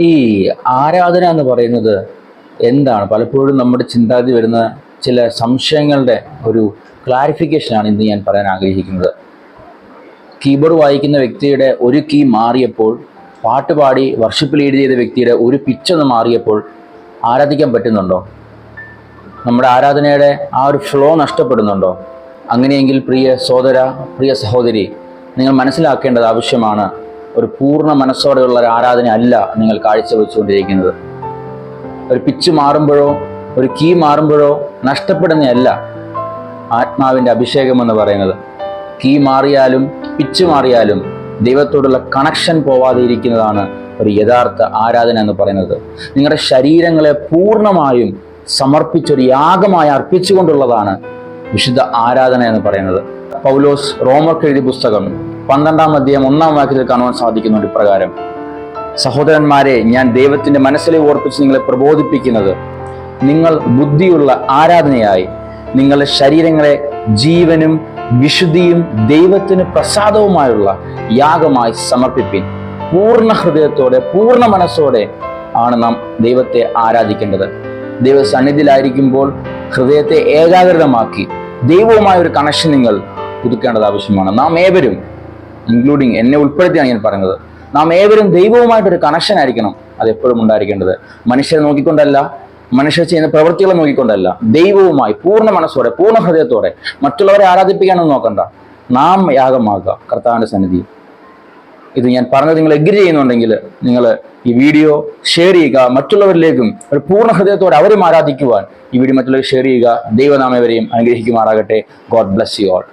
ഈ ആരാധന എന്ന് പറയുന്നത് എന്താണ്? പലപ്പോഴും നമ്മുടെ ചിന്താഗതി വരുന്ന ചില സംശയങ്ങളുടെ ഒരു ക്ലാരിഫിക്കേഷനാണ് ഇന്ന് ഞാൻ പറയാൻ ആഗ്രഹിക്കുന്നത്. കീബോർഡ് വായിക്കുന്ന വ്യക്തിയുടെ ഒരു കീ മാറിയപ്പോൾ പാട്ട് പാടി വർഷിപ്പ് ലീഡ് ചെയ്ത വ്യക്തിയുടെ ഒരു പിച്ചൊന്ന് മാറിയപ്പോൾ ആരാധിക്കാൻ പറ്റുന്നുണ്ടോ? നമ്മുടെ ആരാധനയുടെ ആ ഒരു ഫ്ലോ നഷ്ടപ്പെടുന്നുണ്ടോ? അങ്ങനെയെങ്കിൽ പ്രിയ സോദര പ്രിയ സഹോദരി നിങ്ങൾ മനസ്സിലാക്കേണ്ടത് ആവശ്യമാണ്. ഒരു പൂർണ മനസ്സോടെയുള്ള ഒരു ആരാധന അല്ല നിങ്ങൾ കാഴ്ചവെച്ചുകൊണ്ടിരിക്കുന്നത്. ഒരു പിച്ച് മാറുമ്പോഴോ ഒരു കീ മാറുമ്പോഴോ നഷ്ടപ്പെടുന്നതല്ല ആത്മാവിന്റെ അഭിഷേകം എന്ന് പറയുന്നത്. കീ മാറിയാലും പിച്ച് മാറിയാലും ദൈവത്തോടുള്ള കണക്ഷൻ പോവാതെ ഇരിക്കുന്നതാണ് ഒരു യഥാർത്ഥ ആരാധന എന്ന് പറയുന്നത്. നിങ്ങളുടെ ശരീരങ്ങളെ പൂർണമായും സമർപ്പിച്ചൊരു യാഗമായി അർപ്പിച്ചുകൊണ്ടുള്ളതാണ് വിശുദ്ധ ആരാധന എന്ന് പറയുന്നത്. പൗലോസ് റോമർക്ക് എഴുതിയ പുസ്തകം പന്ത്രണ്ടാം അധ്യായം ഒന്നാം വാക്യത്തിൽ കാണുവാൻ സാധിക്കുന്നുണ്ട് ഇപ്രകാരം സഹോദരന്മാരെ ഞാൻ ദൈവത്തിന്റെ മനസ്സിലെ ഓർപ്പിച്ച് നിങ്ങളെ പ്രബോധിപ്പിക്കുന്നത് നിങ്ങൾ ബുദ്ധിയുള്ള ആരാധനയായി നിങ്ങളുടെ ശരീരങ്ങളെ ജീവനും വിശുദ്ധിയും ദൈവത്തിന് പ്രസാദവുമായുള്ള യാഗമായി സമർപ്പിപ്പിൻ. പൂർണ ഹൃദയത്തോടെ പൂർണ മനസ്സോടെ ആണ് നാം ദൈവത്തെ ആരാധിക്കേണ്ടത്. ദൈവ സന്നിധിയിലായിരിക്കുമ്പോൾ ഹൃദയത്തെ ഏകാഗ്രതമാക്കി ദൈവവുമായ ഒരു കണക്ഷൻ നിങ്ങൾ പുതുക്കേണ്ടത് ആവശ്യമാണ്. നാം ഏവരും ഇൻക്ലൂഡിങ് എന്നെ ഉൾപ്പെടുത്തിയാണ് ഞാൻ പറയുന്നത്. നാം ഏവരും ദൈവവുമായിട്ടൊരു കണക്ഷൻ ആയിരിക്കണം. അത് എപ്പോഴും ഉണ്ടായിരിക്കേണ്ടത്. മനുഷ്യരെ നോക്കിക്കൊണ്ടല്ല മനുഷ്യർ ചെയ്യുന്ന പ്രവൃത്തികളെ നോക്കിക്കൊണ്ടല്ല. ദൈവവുമായി പൂർണ മനസ്സോടെ പൂർണ ഹൃദയത്തോടെ മറ്റുള്ളവരെ ആരാധിപ്പിക്കാനൊന്നും നോക്കണ്ട. നാം യാഗമാകുക. കർത്താവിന്റെ സന്നിധി. ഇത് ഞാൻ പറഞ്ഞത് നിങ്ങൾ എഗ്രി ചെയ്യുന്നുണ്ടെങ്കിൽ നിങ്ങൾ ഈ വീഡിയോ ഷെയർ ചെയ്യുക. മറ്റുള്ളവരിലേക്കും ഒരു പൂർണ ഹൃദയത്തോടെ അവരും ആരാധിക്കുവാൻ ഈ വീഡിയോ മറ്റുള്ളവർ ഷെയർ ചെയ്യുക. ദൈവനാമവരെയും അനുഗ്രഹിക്കുമാറാകട്ടെ. God bless you all